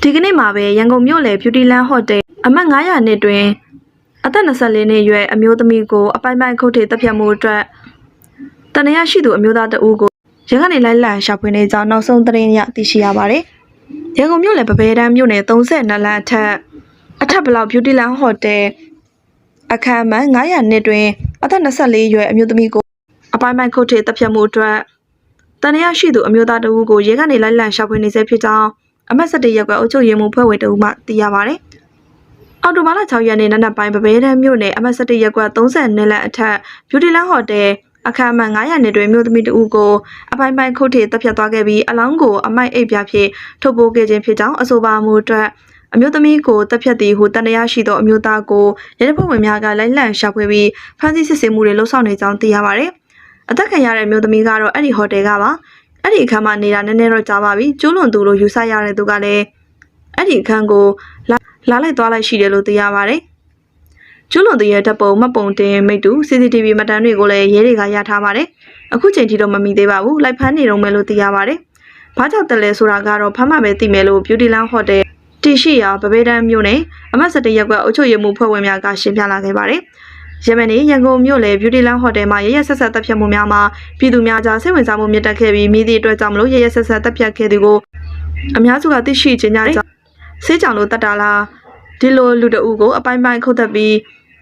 ဒီကနေ့မှာပဲရန်ကုန်မြို့လယ် Beauty Land Hotel အမှတ်900နှစ်တွင်အသက်24နှစ်အရွယ်အမျိုးသမီးကိုအပိုင်ပိုင်ခုတ်ထေတပ်ဖြတ်မှုအတွက်တန်ရရှိသူအမျိုးသားတအူးကိုရန်ကနေလိုက်လံရှာဖွေနေကြောင်းနောက်ဆုံးသတင်းရသိရှိရပါတယ်။ရန်ကုန်မြို့လယ်ပပဲတန်းမြို့နယ်32လမ်းအထက်အထက်ဘလောက် Beauty Land Hotel အခမ်းအမှတ်900နှစ်တွင်အသက်24အရွယ်အမျိုးသမီးကိုအပိုင်ပိုင်ခုတ်ထေတပ်ဖြတ်မှုအတွက်တန်ရရှိသူအမျိုးသားတအူးကိုရဲကနေလိုက်လံရှာဖွေနေဆဲဖြစ်ကြောင်း အမတ်17ရပ်ကွက်အုပ်ချုပ်ရေးမှူးဖွဲ့ဝင်တအူးမှသိရပါတယ်။အော်တိုဘာလ6ရက်နေ့နနက်ပိုင်းပပဲတန်းမြို့နယ်အမတ်17ရပ်ကွက်32လမ်းအထက် Beauty Land Hotel အခမ်းအမှတ်900နှစ်တွင်မြို့သမီးတဦးကိုအပိုင်ပိုင်ခုတ်ထေတပ်ဖြတ်သွားခဲ့ပြီးအလောင်းကိုအမိုက်အိပ်ပြဖြင့်ထုတ်ပိုးခဲ့ခြင်းဖြစ်ကြောင်းအဆိုပါမှုအတွက်အမျိုးသမီးကိုတပ်ဖြတ်သည်ဟုတန်တရားရှိသောအမျိုးသားကိုရဲတပ်ဖွဲ့ဝင်များကလိုက်လံရှာဖွေပြီးဖမ်းဆီးစစ်ဆေးမှုတွေလှုပ်ဆောင်နေကြောင်းသိရပါတယ်။အသက်ခံရတဲ့အမျိုးသမီးကတော့အဲ့ဒီဟိုတယ်ကပါ အဲ့ဒီအခန်းမှာနေတာနည်းနည်းတော့ကြာပါပြီကျိုးလွန်သူလို့ယူဆရတဲ့သူကလည်းအဲ့ဒီအခန်းကိုလာလာလိုက်သွားလိုက်ရှိတယ်လို့သိရပါတယ်။ကျွလွန်တရဲ့တပ်ပုံမှတ်ပုံတင်မိတူ CCTV မှတ်တမ်းတွေကိုလည်းရဲတွေကရထားပါတယ်။အခုချိန်ထိတော့မမိသေးပါဘူး။လိုက်ဖမ်းနေတော့မယ်လို့သိရပါတယ်။ဘာကြောင့်တလဲဆိုတာကတော့ဖမ်းမှပဲသိမယ်လို့ Beauty Land Hotel တီရှိရာပပဲတန်းမြို့နယ်အမတ်17ရပ်ကွက်အုပ်ချုပ်ရေးမှူးဖွဲ့ဝင်များကရှင်းပြလာခဲ့ပါတယ်။ ယမနေ့ရန်ကုန်မြို့လေ Beauty Land Hotel မှာရရဆက်ဆက်တပ်ဖြတ်မှုများမှာပြည်သူများကြားစိတ်ဝင်စားမှုမြင့်တက်ခဲ့ပြီးမိသည့်အတွက်ကြောင့်မလို့ရရဆက်ဆက်တပ်ဖြတ်ခဲ့သူကိုအများစုကသိရှိခြင်းကြကြောင့်စေးကြောင်လို့တတ်တာလားဒီလိုလူတအုပ်ကိုအပိုင်းပိုင်းခုတ်သက်ပြီး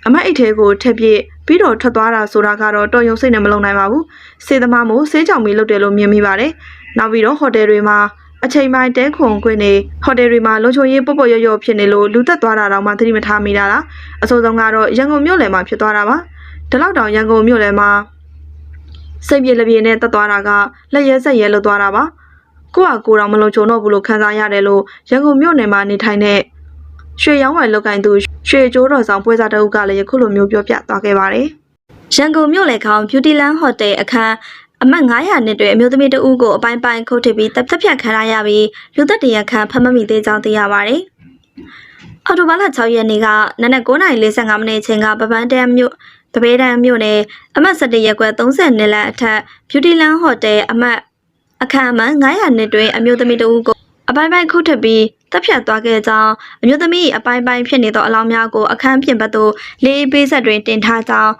အမတ်အိတ်ထဲကိုထက်ပြစ်ပြီးတော့ထွက်သွားတာဆိုတာကတော့တော်ရုံစိတ်နဲ့မလုံနိုင်ပါဘူးစေသမားမို့စေးကြောင်မီလုပ်တယ်လို့မြင်မိပါတယ်နောက်ပြီးတော့ဟိုတယ်တွေမှာ အချိန်ပိုင်းတဲခွန်ခွင့်နေဟိုတယ်တွေမှာလုံချုံရေးပုတ်ပုတ်ရော့ရော့ဖြစ်နေလို့လူသက်သွားတာတော့မှသတိမထားမိတာလားအဆိုးဆုံးကတော့ရန်ကုန်မြို့လယ်မှာဖြစ်သွားတာပါဒီလောက်တောင်ရန်ကုန်မြို့လယ်မှာစိတ်ပြေလပြေနဲ့တက်သွားတာကလက်ရဲဆက်ရဲလွတ်သွားတာပါကိုကကိုတော့မလုံချုံတော့ဘူးလို့ခံစားရတယ်လို့ရန်ကုန်မြို့နယ်မှာနေထိုင်တဲ့ရွှေရောင်းဝယ်လောက်ကင်သူရွှေကျိုးတော်ဆောင်ပွဲစားတအုပ်ကလည်းယခုလိုမျိုးပြောပြသွားခဲ့ပါတယ်ရန်ကုန်မြို့လယ်ခေါင် Beauty Land Hotel အခန်း အမှတ်900နှစ်တွင်အမျိုးသမီးတဦးကိုအပိုင်းပိုင်းခုတ်ထစ်ပြီးတပ်ဖြတ်ခံရပြီးလူသက်တရခန့်ဖမ်းမမိသေးကြောင်းသိရပါတယ်။အော်တိုဘာလ6ရက်နေ့ကနနက်9:45မိနစ်အချိန်ကပပန်းတန်းမြို့တပေတန်းမြို့နယ်အမှတ်17ရပ်ကွက်30လမ်းအထက် Beauty Land Hotel အမှတ်အခန်းအမှတ်900နှစ်တွင်အမျိုးသမီးတဦးကိုအပိုင်းပိုင်းခုတ်ထစ်ပြီးတပ်ဖြတ်သွားခဲ့ကြောင်းအမျိုးသမီးအပိုင်းပိုင်းဖြစ်နေသောအလောင်းများကိုအခန်းပြင်ဘက်သို့လေးပေးဆက်တွင်တင်ထားကြောင်း